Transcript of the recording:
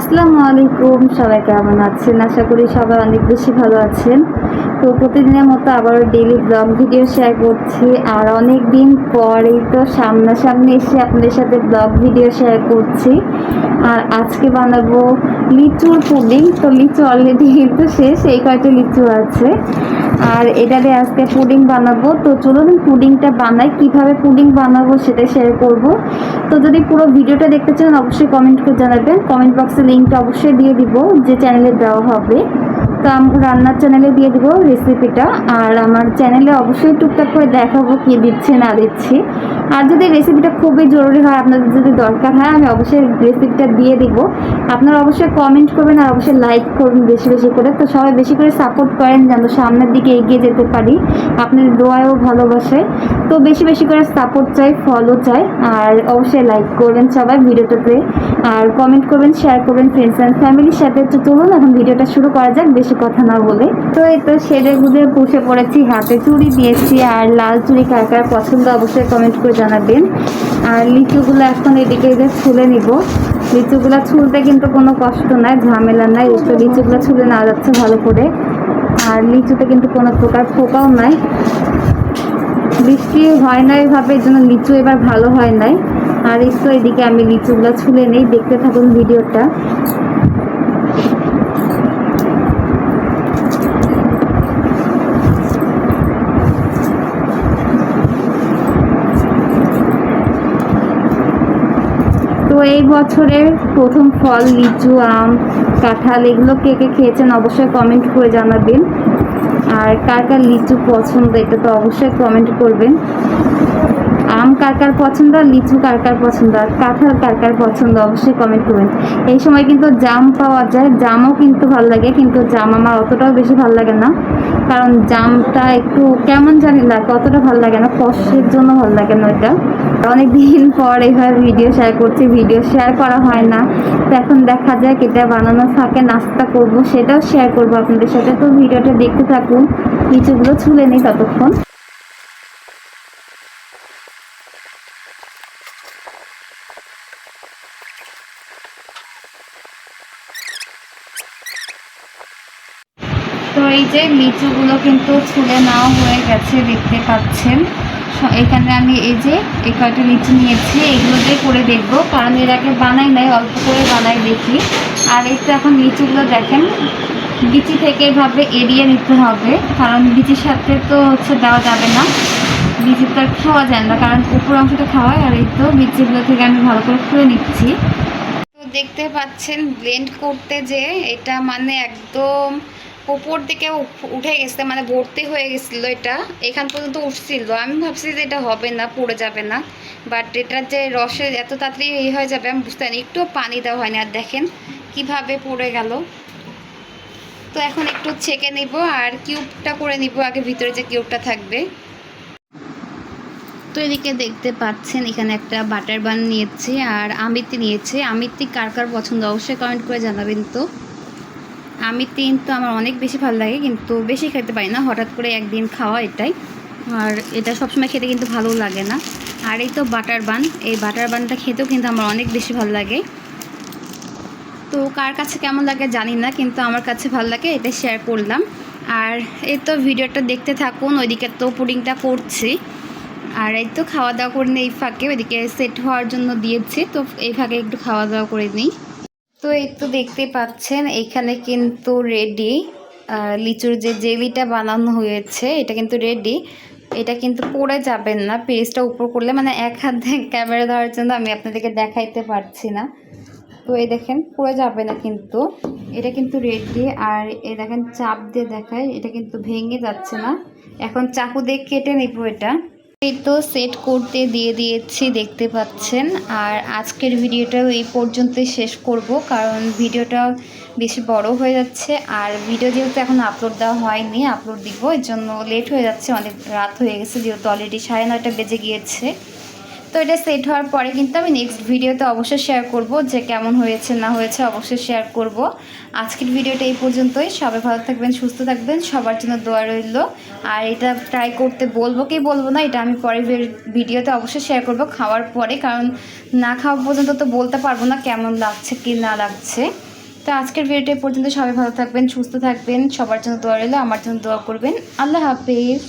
আসসালামু আলাইকুম, সবাই কেমন আছেন? আশা করি সবাই অনেক বেশি ভালো আছেন। তো প্রতিদিনের মতো আবারও ডেলি ব্লগ ভিডিও শেয়ার করছি। আর অনেক দিন পরেই তো সামনাসামনি এসে আপনাদের সাথে ব্লগ ভিডিও শেয়ার করছি। আর আজকে বানাবো লিচুর পুডিং। তো লিচু অলরেডি কিন্তু শেষ, এই কয়টা লিচু আছে? আর এটা দিয়ে আজকে পুডিং বানাবো। তো চলুন পুডিংটা বানাই, কীভাবে পুডিং বানাবো সেটা শেয়ার করব। তো যদি পুরো ভিডিওটা দেখতে চান, অবশ্যই কমেন্ট করে জানাবেন। কমেন্ট বক্সে লিঙ্কটা অবশ্যই দিয়ে দিব, যে চ্যানেলে দেওয়া হবে। তো আমি, রান্নার চ্যানেলে দিয়ে দিব রেসিপিটা আর আমার চ্যানেলে অবশ্যই টুকটাক করে দেখাবো কি দিচ্ছে, না দিচ্ছি। আর যদি রেসিপিটা খুবই জরুরি হয়, আপনাদের যদি দরকার হয়, আমি অবশ্যই রেসিপিটা দিয়ে দিব। আপনারা অবশ্যই কমেন্ট করবেন আর অবশ্যই লাইক করবেন বেশি বেশি করে। তো সবাই বেশি করে সাপোর্ট করেন যেন সামনের দিকে এগিয়ে যেতে পারি। আপনাদের দোয়াও ভালোবাসে তো বেশি বেশি করে সাপোর্ট চাই ফলো চাই আর অবশ্যই লাইক করবেন সবাই ভিডিওটাতে। আর কমেন্ট করবেন শেয়ার করবেন ফ্রেন্ডস অ্যান্ড ফ্যামিলির সাথে। তো চলুন, এখন ভিডিওটা শুরু করা যাক, বেশি কথা না বলে। তো এই তো সেরে গুঁজে বসে পড়েছি, হাতে চুড়ি দিয়েছি আর লাল চুড়ি কার কার পছন্দ অবশ্যই কমেন্ট করে জানাবেন। আর লিচুগুলো এখন এদিকে যে ছুলে নিব। লিচুগুলো ছুলতে কিন্তু কোনো কষ্ট নাই, ঝামেলা নাই। একটু লিচুগুলো ছুলে না যাচ্ছে ভালো করে। আর লিচুতে কিন্তু কোনো প্রকার পোকাও নাই। বৃষ্টি হয় না এভাবে এই জন্য লিচু এবার ভালো হয় নাই। আর একটু এদিকে আমি লিচুগুলো ছুলে নেই। দেখতে থাকুন ভিডিওটা। এই বছরের প্রথম ফল, লিচু, আম, কাঁঠাল, এগুলো কে কে খেয়েছেন অবশ্যই কমেন্ট করে জানাবেন। আর কার কার লিচু পছন্দ, এটা তো অবশ্যই কমেন্ট করবেন। আম কার কার পছন্দ আর লিচু কার কার পছন্দ, আর কাঁঠাল কার কার পছন্দ অবশ্যই কমেন্ট করবেন। এই সময় কিন্তু জাম পাওয়া যায়, জামও কিন্তু ভালো লাগে, কিন্তু জাম আমার অতটাও বেশি ভালো লাগে না। কারণ জামটা একটু কেমন জানি না অতটা ভালো লাগে না কষ্টের জন্য ভালো লাগে না ওইটা অনেক দিন পর এইভাবে ভিডিও শেয়ার করছি ভিডিও শেয়ার করা হয় না। তো এখন দেখা যায় এটা বানানোর ফাঁকে নাস্তা করব, সেটাও শেয়ার করব আপনাদের সাথে। তো ভিডিওটা দেখতে থাকুন লিচুগুলো ছুলে নিই ততক্ষণ। এই যে লিচুগুলো কিন্তু ছুলে নাও হয়ে গেছে, দেখতে পাচ্ছেন। এখানে আমি এই যে এই কয়টা লিচু নিয়েছি এগুলো দিয়ে করে দেখব। কারণ এর আগে বানাই নাই, অল্প করে বানাই দেখি। আর তো এখন লিচুগুলো দেখেন বিচি থেকে এভাবে এড়িয়ে নিতে হবে। কারণ বিচির সাথে তো হচ্ছে দেওয়া যাবে না। বিচি তো আর খাওয়া যায় না, কারণ উপর অংশটা খাওয়ায় আর এই তো বিচিগুলো থেকে আমি ভালো করে খুলে নিচ্ছি। দেখতে পাচ্ছেন ব্লেন্ড করতে যে এটা মানে একদম উপর দিকে উঠ- গেছে মানে ভর্তি হয়ে গেছিল এটা। এখান পর্যন্ত উঠছিল। আমি ভাবছি যে এটা হবে না, পড়ে যাবে না। বাট এটার যে রসে এত তাড়াতাড়ি ইয়ে হয়ে যাবে, আমি বুঝতে পারিনি। একটু পানি দেওয়া হয়নি, আর দেখেন কীভাবে পড়ে গেল। তো এখন একটু ছেঁকে নিব, আর কিউবটা করে নিব, আগে ভিতরে যে কিউবটা থাকবে। তো এদিকে দেখতে পাচ্ছেন, এখানে একটা বাটার বান নিয়েছি আর আমিত্তি নিয়েছি। আমিত্তি কার কার পছন্দ অবশ্যই কমেন্ট করে জানাবেন তো। আমিত্তি কিন্তু আমার অনেক বেশি ভালো লাগে, কিন্তু বেশি খেতে পারি না। হঠাৎ করে একদিন খাওয়া এটাই। আর এটা সবসময় খেতে কিন্তু ভালো লাগে না। আর এই তো বাটার বান, এই বাটার বানটা খেতেও কিন্তু আমার অনেক বেশি ভালো লাগে। তো কার কাছে কেমন লাগে জানি না, কিন্তু আমার কাছে ভালো লাগে এটা শেয়ার করলাম। আর এই তো ভিডিওটা দেখতে থাকুন, ওইদিকে তো পুডিংটা করছি। আর এই তো খাওয়া দাওয়া করে নিই এই ফাঁকে, ওইদিকে সেট হওয়ার জন্য দিয়েছি, তো এই ফাঁকে একটু খাওয়া দাওয়া করে নিই। তো এই তো দেখতে পাচ্ছেন, এখানে কিন্তু রেডি লিচুর যে জেলিটা বানানো হয়েছে, এটা কিন্তু রেডি এটা কিন্তু পড়ে যাবেন না, পেস্টটা উপর করলে মানে এক হাত ক্যামেরা ধরার জন্য আমি আপনাদেরকে দেখাইতে পারছি না। তো এই দেখেন, পড়ে যাবে না কিন্তু। এটা কিন্তু রেডি আর এ দেখেন, চাপ দিয়ে দেখায় এটা কিন্তু ভেঙে যাচ্ছে না। এখন চাকু দিয়ে কেটে নিব এটা। এই তো সেট করতে দিয়ে দিয়েছি, দেখতে পাচ্ছেন। আর আজকের ভিডিওটাও এই পর্যন্তই শেষ করব, কারণ ভিডিওটা বেশি বড় হয়ে যাচ্ছে। আর ভিডিও যেহেতু এখন আপলোড দেওয়া হয়নি আপলোড দিব, এর জন্য লেট হয়ে যাচ্ছে, অনেক রাত হয়ে গেছে, যেহেতু অলরেডি সাড়ে নয়টা বেজে গিয়েছে। তো এটা সেট হওয়ার পরে কিন্তু আমি নেক্সট ভিডিওতে অবশ্যই শেয়ার করব যে কেমন হয়েছে, না হয়েছে অবশ্যই শেয়ার করব। আজকের ভিডিওটা এই পর্যন্তই। সবাই ভালো থাকবেন, সুস্থ থাকবেন। সবার জন্য দোয়া রইল। আর এটা ট্রাই করতে বলব কি বলব না, এটা আমি পরের ভিডিওতে অবশ্যই শেয়ার করব খাওয়ার পরে। কারণ না খাওয়া পর্যন্ত তো বলতে পারব না কেমন লাগছে কি না লাগছে। তো আজকের ভিডিওটা পর্যন্ত। সবাই ভালো থাকবেন, সুস্থ থাকবেন। সবার জন্য দোয়া রইল। আমার জন্য দোয়া করবেন। আল্লাহ হাফিজ।